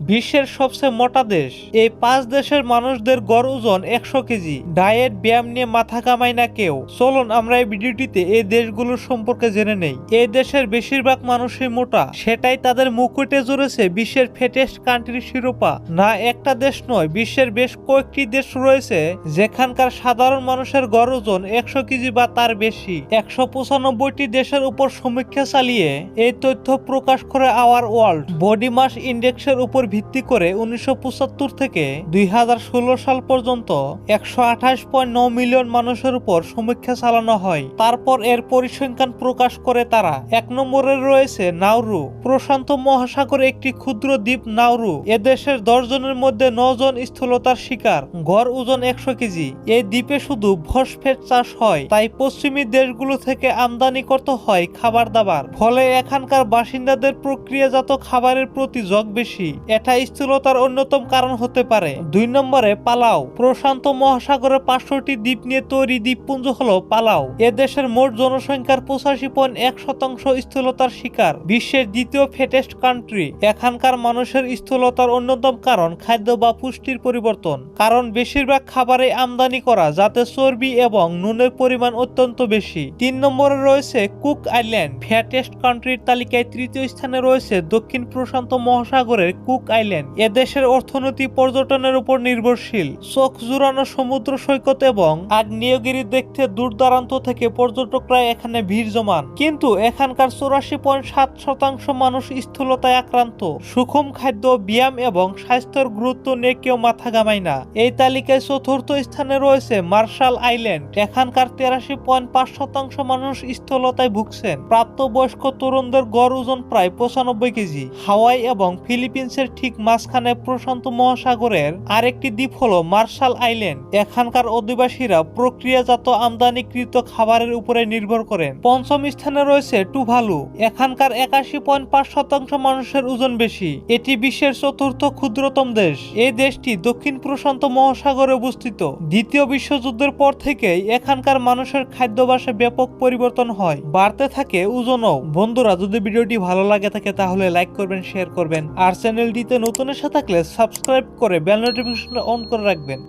বিশ্বের সবচেয়ে মোটা দেশ। এই পাঁচ দেশের মানুষদের গড় ওজন একশো কেজি। ডায়েট, ব্যায়াম নিয়ে মাথা কামায় না কেউ। চলুন আমরা এই ভিডিওটিতে এই দেশগুলোর সম্পর্কে জেনে নেই। এই দেশের বেশিরভাগ মানুষই মোটা। সেটাই তাদের মুকুটে জুড়েছে বিশ্বের ফেটেস্ট কান্ট্রির শিরোপা। না একটা দেশ নয়, বিশ্বের বেশ কয়েকটি দেশ রয়েছে যেখানকার সাধারণ মানুষের গড় ওজন একশো কেজি বা তার বেশি। একশো পঁচানব্বইটি দেশের উপর সমীক্ষা চালিয়ে এই তথ্য প্রকাশ করে আওয়ার ওয়ার্ল্ড বডি মাস ইন্ডেক্সের উপর ভিত্তি করে উনিশশো পঁচাত্তর থেকে দুই সাল পর্যন্ত একশো আঠাশ মিলিয়ন মানুষের উপর সমীক্ষা চালানো হয়। তারপর এর পরিসংখ্যান প্রকাশ করে তারা এক নম্বরে রয়েছে নাউরু প্রশান্ত মহাসাগরে একটি ক্ষুদ্র দ্বীপ নাউরু এ দেশের দশ জনের মধ্যে জন স্থূলতার শিকার। গড় ওজন একশো কেজি। এই দ্বীপে শুধু ফসফেট চাষ হয়, তাই পশ্চিমী দেশগুলো থেকে আমদানি করতে হয় খাবার দাবার। ফলে এখানকার বাসিন্দাদের প্রক্রিয়াজাত খাবারের প্রতি জগ বেশি। এটা স্থূলতার অন্যতম কারণ হতে পারে। দুই নম্বরে, পালাও। প্রশান্ত মহাসাগরের পাঁচশোটি দ্বীপ নিয়ে তৈরি দ্বীপপুঞ্জ হল পালাও। এ দেশের মোট জনসংখ্যার পঁচাশি পয়েন্ট এক শতাংশ স্থূলতার শিকার। বিশ্বের দ্বিতীয় ফেটেস্ট কান্ট্রি। এখানকার মানুষের স্থূলতার অন্যতম কারণ খাদ্য বা পুষ্টির পরিবর্তন। কারণ বেশিরভাগ খাবারে আমদানি করা, যাতে চর্বি এবং নুনের পরিমাণ অত্যন্ত বেশি। তিন নম্বরে রয়েছে কুক আইল্যান্ড। ফ্যাটেস্ট কান্ট্রির তালিকায় তৃতীয় স্থানে রয়েছে দক্ষিণ প্রশান্ত মহাসাগরের কুক আইল্যান্ড, এ দেশের অর্থনীতি পর্যটনের উপর নির্ভরশীল। চোখ জুড়ানো সমুদ্র সৈকত এবং আগ্নেয়গিরি দেখতে দূর দূরান্ত থেকে পর্যটকরা এখানে ভিড় জমান। কিন্তু এখানকার চৌরাশি পয়েন্ট সাত শতাংশ মানুষ স্থূলতায় আক্রান্ত। সুষম খাদ্য, ব্যায়াম এবং স্বাস্থ্যের গুরুত্ব নিয়ে কেউ মাথা ঘামায় না। এই তালিকায় চতুর্থ স্থানে রয়েছে মার্শাল আইল্যান্ড। এখানকার তেরাশি পয়েন্ট পাঁচ শতাংশ মানুষ স্থূলতায় ভুগছেন। প্রাপ্তবয়স্ক তরুণদের গড় ওজন প্রায় পঁচানব্বই কেজি। হাওয়াই এবং ফিলিপিন্সের ঠিক মাঝখানে প্রশান্ত মহাসাগরের আরেকটি দ্বীপ হলো মার্শাল আইল্যান্ড। এখানকার অধিবাসীরা প্রক্রিয়াজাত আমদানিকৃত খাবারের উপরে নির্ভর করেন। পঞ্চম স্থানে রয়েছে টুভালু। এখানকার একাশি পয়েন্ট পাঁচ শতাংশ মানুষের ওজন বেশি। এটি বিশ্বের চতুর্থ ক্ষুদ্রতম দেশ। এই দেশটি দক্ষিণ প্রশান্ত মহাসাগরে অবস্থিত। দ্বিতীয় বিশ্বযুদ্ধের পর থেকেই এখানকার মানুষের খাদ্যাভ্যাসে ব্যাপক পরিবর্তন হয়। বাড়তে থাকে ওজনও। বন্ধুরা, যদি ভিডিওটি ভালো লাগে থাকে তাহলে লাইক করবেন শেয়ার করবেন। আর নতুন এসে থাকলে সাবস্ক্রাইব করে বেল নোটিফিকেশন অন করে রাখবেন।